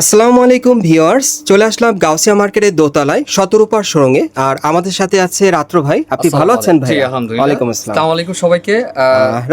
আসসালামু আলাইকুম ভিউয়ার্স চলে আসলাম গাউসিয়া মার্কেটের দোতলায় শতরূপার সরঙ্গে আর আমাদের সাথে আছে রাত্র ভাই। আপনি ভালো আছেন ভাই আলহামদুলিল্লাহ। ওয়ালাইকুম আসসালাম। আলাইকুম সবাইকে।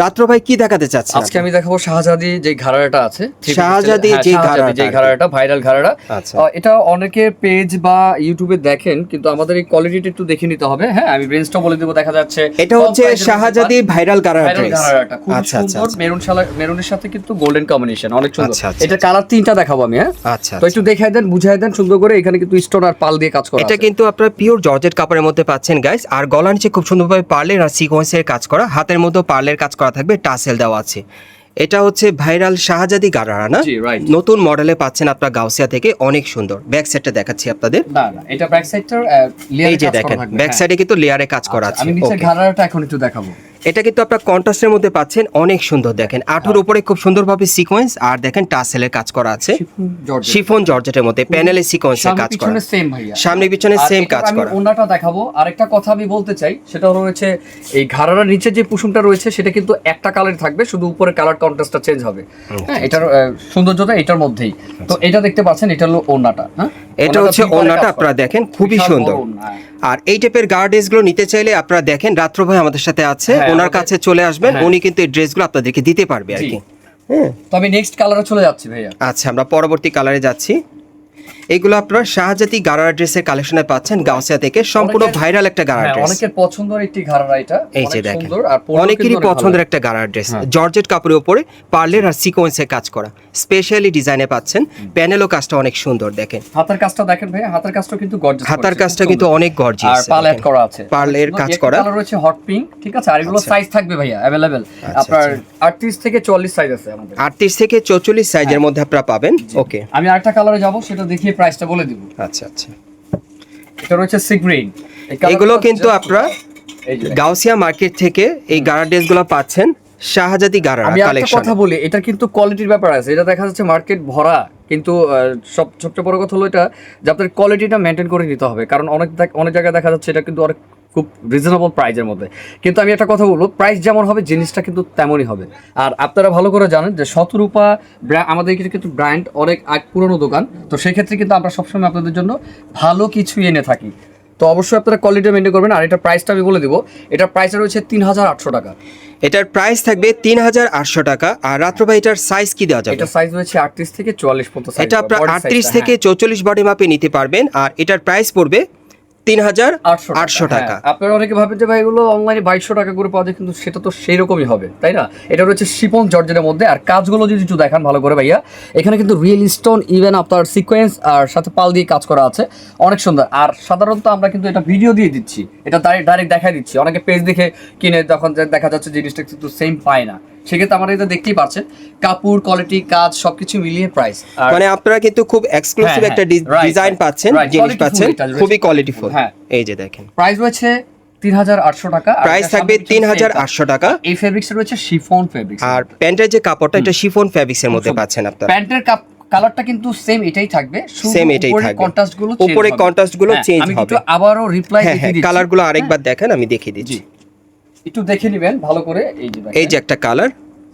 রাত্র ভাই কি দেখাতে চাচ্ছেন আজকে আমি দেখাবো শাহজাদি যে ঘাড়াটা আছে শাহজাদি হ্যাঁ, যে শাহজাদি যে আর ঘাড়াটা ভাইরাল ঘাড়াটা। আচ্ছা। এটা অনেকে পেজ বা ইউটিউবে দেখেন কিন্তু আমাদের এই কোয়ালিটিটা একটু দেখে নিতে হবে। হ্যাঁ আমি রেঞ্জটা বলে দেবো দেখা যাচ্ছে এটা হচ্ছে শাহজাদি ভাইরাল ভাইরাল ঘাড়াটা খুব আচ্ছা আচ্ছা সুন্দর মেরুন শালা মেরুনের সাথে কিন্তু গোল্ডেন কম্বিনেশন অনেক সুন্দর। আচ্ছা, আচ্ছা, এটা কালার তিনটা দেখাবো আমি হ্যাঁ? আচ্ছা তো একটু দেখাই দেন বুঝাই দেন সুন্দর করে এখানে কিন্তু স্টোন আর পাল দিয়ে কাজ করা এটা কিন্তু আপনার পিওর জর্জেট কাপড়ের মধ্যে পাচ্ছেন গাইস আর গলার নিচে খুব সুন্দরভাবে পার্লের আর সিকোয়েন্সের কাজ করা। হাতের মধ্যে পার্লের কাজ করা থাকবে টাসেল দেওয়া আছে। এটা হচ্ছে ভাইরাল শাহজাদি গারারা না? নতুন মডেলে পাচ্ছেন আপনার গাউসিয়া থেকে অনেক সুন্দর। ব্যাক সাইডটা দেখাচ্ছি আপনাদের। না না এটা ব্যাক সাইডটার এই যে দেখেন ব্যাক সাইডে কিন্তু লেয়ারে কাজ করা আছে। হ্যাঁ। আমি Okay. এখন একটু দেখাবো। এটা কিন্তু আপনার কন্ট্রাস্টের মধ্যে পাচ্ছেন অনেক সুন্দর দেখেন। আঠুর উপরে খুব সুন্দরভাবে সিকোয়েন্স আর দেখেন টাসেলের কাজ করা আছে। শিফন জর্জেটের। মধ্যে প্যানেলে সিকোয়েন্সের কাজ করা। সামনে পিছনে সেম কাজ আমি করা। ওনাটা দেখাবো। আরেকটা কথা আমি বলতে চাই সেটা হলো হচ্ছে এই ঘাড়ার নিচে যে কুসুমটা রয়েছে সেটা কিন্তু একটা কালার থাকবে শুধু উপরে কালার কন্ট্রাস্টটা চেঞ্জ হবে। হ্যাঁ এটার সৌন্দর্যটা এটার মধ্যেই। তো এটা দেখতে পাচ্ছেন এটা হলো ওনাটা হ্যাঁ? এটা হচ্ছে ওনাটা ওড়নাটা। আপনারা দেখেন খুবই সুন্দর। হ্যাঁ। আর এই টাইপের গার্ডেসগুলো নিতে চাইলে আপনারা দেখেন রাত্র ভাই আমাদের সাথে আছে হ্যাঁ, ওনার কাছে চলে আসবেন হ্যাঁ। উনি কিন্তু এই ড্রেসগুলো আপনাদেরকে দিতে পারবে আর কি। হ্যাঁ। তো আমি নেক্সট কালারে চলে যাচ্ছি ভাইয়া। আচ্ছা আমরা পরবর্তী কালারে যাচ্ছি। এগুলো আপনারা শাহজাতি গারারা ড্রেসের কালেকশনে পাচ্ছেন গাউসিয়া থেকে সম্পূর্ণ অনেকের- ভাইরাল একটা গারারা হ্যাঁ, ড্রেস অনেকের পছন্দের একটি ঘাড়া এটা এই যে অনেক দেখেন সুন্দর আর পরলেও অনেকেরই কিন্তু অনেক ভালো পছন্দের লাগে। একটা গারার ড্রেস হ্যাঁ। জর্জেট কাপড়ের উপরে পার্লের আর সিকোয়েন্সের কাজ করা স্পেশালি ডিজাইনে পাচ্ছেন প্যানেলও কাজটা অনেক সুন্দর দেখেন হাতের কাজটা দেখেন ভাই হাতের কাজটা কিন্তু গর্জিয়াস হাতার কাজটা কিন্তু অনেক আর গর্জিয়াস পাল অ্যাড করা আছে পার্লের কাজ করা কালার রয়েছে হট পিঙ্ক ঠিক আছে আর এগুলো আচ্ছা। সাইজ থাকবে ভাইয়া अवेलेबल আপনার 38 থেকে 44 সাইজ আছে আমাদের। আটত্রিশ থেকে চৌচল্লিশ সাইজের মধ্যে আপনারা পাবেন? ওকে আমি আরেকটা কালারে যাব সেটা দেখিয়ে প্রাইসটা বলে দিব। আচ্ছা আচ্ছা। এটা রয়েছে সি গ্রিন এগুলো কিন্তু আপনারা গাউসিয়া মার্কেট থেকে এই গারা ড্রেসগুলো পাচ্ছেন শাহজাদি গারা আমি কালেকশন কথা বলি এটা কিন্তু কোয়ালিটির ব্যাপার আছে। এটা দেখা যাচ্ছে মার্কেট ভরা কিন্তু সব সবচেয়ে বড় কথা হলো এটা যে আপনার কোয়ালিটিটা মেনটেন করে নিতে হবে। কারণ অনেক অনেক জায়গায় দেখা যাচ্ছে এটা কিন্তু অনেক খুব রিজনেবল প্রাইজের মধ্যে। কিন্তু আমি একটা কথা বলব প্রাইস যেমন হবে জিনিসটা কিন্তু তেমনই হবে। আর আপনারা ভালো করে জানেন যে শতরূপা আমাদের এখানে কিন্তু ব্র্যান্ড অনেক আগ পুরনো দোকান। তো সেক্ষেত্রে কিন্তু আমরা সবসময় আপনাদের জন্য ভালো কিছু এনে থাকি। তো অবশ্যই আপনারা কোয়ালিটি মেনটেন করবেন। আর এটা প্রাইসটা আমি বলে দিব এটার প্রাইস রয়েছে তিন হাজার আটশো টাকা। এটার প্রাইস থাকবে তিন হাজার আটশো টাকা। আর রাত্রভাই এটার সাইজ কি দেওয়া যাবে? এটা সাইজ রয়েছে আটত্রিশ থেকে চুয়াল্লিশ পর্যন্ত এটা আপনার আটত্রিশ থেকে হ্যাঁ। চৌচল্লিশ বডি মাপে নিতে পারবেন। আর এটার প্রাইস পড়বে তিন হাজার আটশো আটশো টাকা। হ্যাঁ, আপনারা অনেকে ভাবেন যে ভাই এগুলো অনলাইনে বাইশশো টাকা করে পাওয়া যায় কিন্তু সেটা তো সেই রকমই হবে তাই না? এটা রয়েছে শিপন জর্জের মধ্যে। আর কাজগুলো যদি একটু দেখান ভালো করে ভাইয়া এখানে কিন্তু রিয়েল স্টোন ইভেন আপনার সিকোয়েন্স আর সাথে পাল দিয়ে কাজ করা আছে। অনেক সুন্দর। আর সাধারণত আমরা কিন্তু এটা ভিডিও দিয়ে দিচ্ছি। এটা ডাইরেক্ট দেখাই দিচ্ছি। অনেকে পেজ দেখে কিনে তখন দেখা যাচ্ছে জিনিসটা কিন্তু সেম পায় না। সেক্ষেত্রে আমরা এটা দেখতেই পাচ্ছেন কাপড় কোয়ালিটি কাজ সবকিছু মিলিয়ে প্রাইস মানে আপনারা কিন্তু খুব এক্সক্লুসিভ হ্যাঁ, একটা হ্যাঁ, ডিজাইন পাচ্ছেন জিনিস পাচ্ছেন। খুবই কোয়ালিটিফুল হ্যাঁ। এই যে দেখেন। প্রাইস রয়েছে তিন হাজার আটশো টাকা আর প্রাইস থাকবে তিন হাজার আটশো টাকা। এই ফেব্রিক্স রয়েছে শিফন ফেব্রিক্স আর প্যান্টের যে কাপড়টা এটা শিফন ফ্যাব্রিক্স এর মধ্যে পাচ্ছেন আপনারা। প্যান্টের কালারটা কিন্তু সেম এটাই থাকবে। Same এটাই থাকবে। কন্ট্রাস্টগুলো উপরে contrast গুলো আমি হবে। রিপ্লাই হ্যাঁ হ্যাঁ দেখিয়ে দিচ্ছি। কালারগুলো আরেকবার দেখেন আমি দেখিয়ে দিচ্ছি। একটু দেখে নেবেন ভালো করে। এই যে এই যে একটা কালার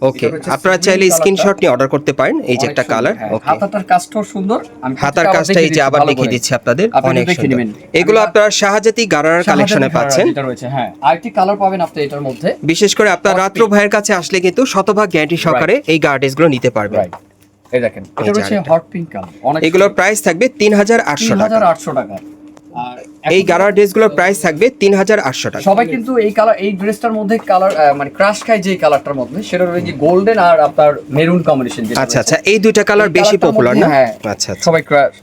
ওকে আপনারা চাইলে স্ক্রিনশট নিয়ে অর্ডার করতে পারেন। এই যে একটা কালার হ্যাঁ। ওকে হাতাটার কাজটাও সুন্দর। আমি হাতার কাজটা এই যে আবার দেখিয়ে দিচ্ছি আপনাদের আপনি অনেক সুন্দর। এগুলো আপনারা শাহজাতি গারার কালেকশনে পাচ্ছেন। যেটা রয়েছে হ্যাঁ আরেকটি কালার পাবেন আপনি এটার মধ্যে। বিশেষ করে আপনার রাত্র ভাইয়ের কাছে আসলে কিন্তু শতভাগ গ্যারান্টি সহকারে এই গার্ডেসগুলো নিতে পারবেন। এই দেখেন এটা রয়েছে হট পিঙ্ক কালার এগুলোর প্রাইস থাকবে তিন হাজার আটশো তিন টাকা হাজার আটশো টাকা। আর এই গারার ড্রেসগুলোর প্রাইস থাকবে তিন হাজার আটশো টাকা। সবাই কিন্তু এই কালার এই ড্রেসটার মধ্যে কালার মানে ক্রাশ খায় যে কালারটার মধ্যে সেটা রয়েছে গোল্ডেন আর আপনার মেরুন কম্বিনেশন আচ্ছা আচ্ছা এই দুইটা কালার বেশি পপুলার না? হ্যাঁ আচ্ছা আচ্ছা। সবাই ক্রাশ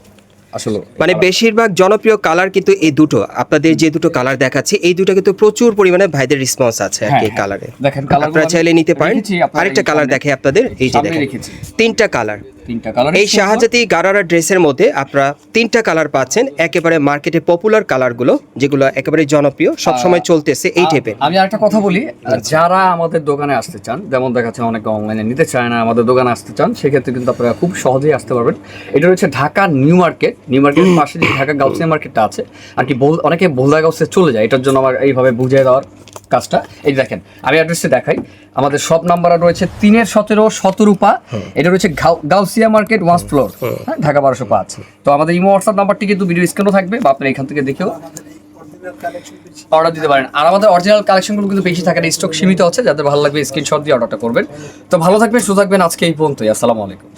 আসলে মানে বেশিরভাগ জনপ্রিয় কালার কিন্তু এই দুটো। আপনাদের যে দুটো কালার দেখাচ্ছি এই দুটো কিন্তু প্রচুর পরিমাণে ভাইদের রেসপন্স আছে আর কি এই হ্যাঁ, কালারে। দেখেন কালার আপনারা চাইলে নিতে পারেন। আরেকটা কালার দেখে আপনাদের এই যে দেখেন। তিনটা কালার। তিনটা কালার এই শাহজাতি গারারা ড্রেসের মধ্যে আপনারা তিনটা কালার পাচ্ছেন। একেবারে মার্কেটে পপুলার কালারগুলো যেগুলো একেবারে জনপ্রিয় সবসময় চলতেছে এই টাইপের আমি আরেকটা কথা বলি যারা আমাদের দোকানে আসতে চান যেমন দেখাচ্ছে অনেকে অনলাইনে নিতে চায় না আমাদের দোকানে আসতে চান সেক্ষেত্রে কিন্তু আপনারা খুব সহজেই আসতে পারবেন। এটা রয়েছে ঢাকা নিউ মার্কেট। নিউ মার্কেটের পাশে যে ঢাকা গাউসিয়া মার্কেটটা আছে আর কি অনেকে ভোলদা গাউসে চলে যায় এটার জন্য আমার এইভাবে বুঝিয়ে দেওয়ার কাজটা। এই দেখেন আমি অ্যাড্রেসে দেখাই। আমাদের সব নাম্বার রয়েছে তিনের সতেরো শতরূপা এটা রয়েছে গাউ- গাউসিয়া মার্কেট ওয়ান ফ্লোর হ্যাঁ। ঢাকা বারোশো পাঁচ। তো আমাদের ইমো হোয়াটসঅ্যাপ নাম্বারটি কিন্তু ভিডিও স্ক্রিনও থাকবে বা আপনি এখান থেকে দেখেও অর্ডার দিতে পারেন। আর আমাদের অরিজিনাল কালেকশনগুলো কিন্তু বেশি থাকে স্টক সীমিত আছে। যাদের ভালো লাগবে স্ক্রিনশট দিয়ে অর্ডারটা করবেন। তো ভালো থাকবেন সুস্থ থাকবেন আজকে এই পর্যন্তই। আসসালামু আলাইকুম।